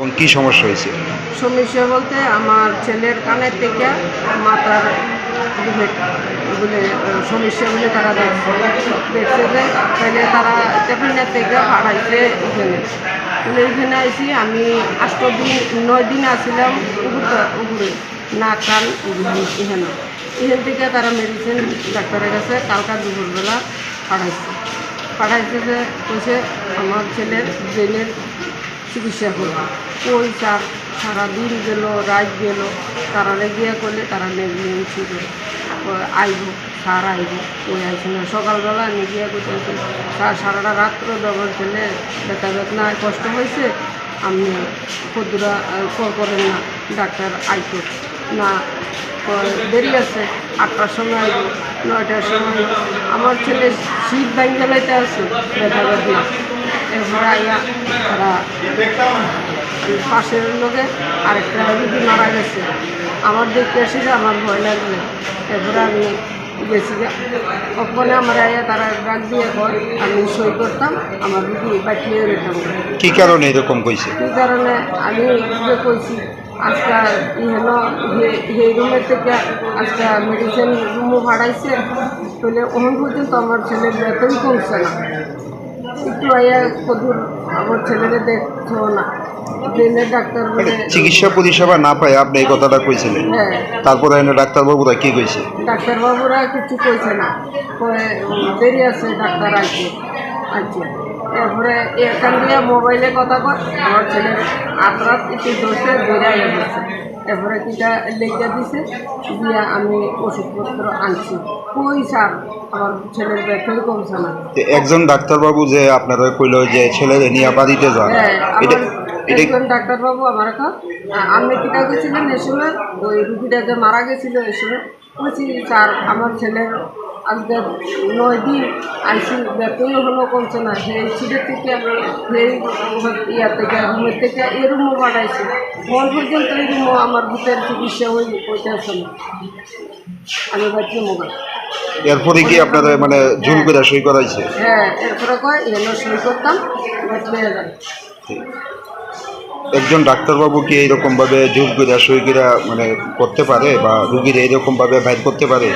এবং কি সমস্যা হয়েছে? সমস্যা বলতে আমার ছেলের কানের থেকে মাথার বলে সমস্যা বলে তারা দেখছে দেখছে যে তাহলে তারা টেফিনের থেকে পাঠাইছে এখানে। তাহলে এখানে আইসি আমি আষ্ট দিন, নয় দিন আসছিলাম উপরে, না কান এখানে। এখান থেকে তারা মেডিসিন ডাক্তারের কাছে কালকা দুপুরবেলা পাঠাইছে। পাঠাইছে যে কইছে আমার ছেলের ব্রেনের চিকিৎসা করবে ওই চার সারাদিন গেল, রাত গেল, তারা গিয়ে করলে তারা নেগলিজেন্সি ছিল। আইব, সার আইব, ওই আইসি না। সকালবেলা আমি গিয়ে করতেছি স্যার সারাটা রাত্র ডবল ছেলে ব্যথা বেদনায় কষ্ট হয়েছে। কদ্দুরা কল করেন না, ডাক্তার আইতো। না দেরি আছে, আটটার সময় আইব, নয়টার সময় আমার ছেলে শীত ব্যাঙ্গালাইতে আছে, ব্যথা বেদনা। এরপরে আইয়া তারা পাশের লোকে আরেকটা রুগী মারা গেছে আমার দেখতে এসেছে আমার ভয় লাগবে। এরপরে আমি গেছি। ওখানে আমার আইয়া তারা ডাক দিয়ে ঘর আমি সই করতাম আমার রুগী বাঁচিয়ে যেতাম কি কারণে এরকম কইছে? এই কারণে? আমি যে কইছি আজকে ইহেন এই রুমের থেকে আজকে মেডিসিন রুমও ভাড়াইছে তাহলে ওখান পর্যন্ত আমার ছেলে বেতন কমছে না। একটু আইয়া কদূর আমার ছেলেকে দেখছ না। চিকিৎসা পরিষেবা না পায় আপনি এই কথাটা কইছিলেন। হ্যাঁ। তারপরে এনে ডাক্তারবাবুরা কি কইছে? ডাক্তারবাবুরা কিছু কইছে না। দেরি আছে ডাক্তার আসবে। আচ্ছা। এরপরে এখান দিয়ে মোবাইলে কথা কয় আমার ছেলের আত্রাত একটু দোষে দৌড়াই গেছে এরপরে কিটা লেগে দিছে দিয়ে আমি ওষুধপত্র আনছি। কই স্যার? আমার ছেলের বেতন কমছে না। একজন ডাক্তারবাবু যে আপনারা কইল যে ছেলেরে নিয়ে বাড়িতে যান হ্যাঁ এটা একজন ডাক্তারবাবু আমার কা আপনি কিটা গেছিলেন এ সময় ওই রুগীটা যে মারা গেছিল এ সময় বলছি স্যার আমার ছেলের আজকে নয় দিন আইসি বেতন হলো কমছে না। সেই সিটের থেকে সেই ইয়া থেকে রুমের থেকে এই রুমও বাড়াইছে মন পর্যন্ত এই রুমও আমার ভিতরে চিকিৎসা হয়ে পৌঁছাচ্ছে না। আমি বাচ্চা মোবাইল এরপরে কি আপনারা মানে জুল করে সই করাইছে? হ্যাঁ এরপরে কয় এলো সই করতাম একজন ডাক্তারবাবু কি এইরকমভাবে যুগ জুল করে সই করে মানে করতে পারে বা রুগীর এইরকমভাবে ভাইর করতে পারে?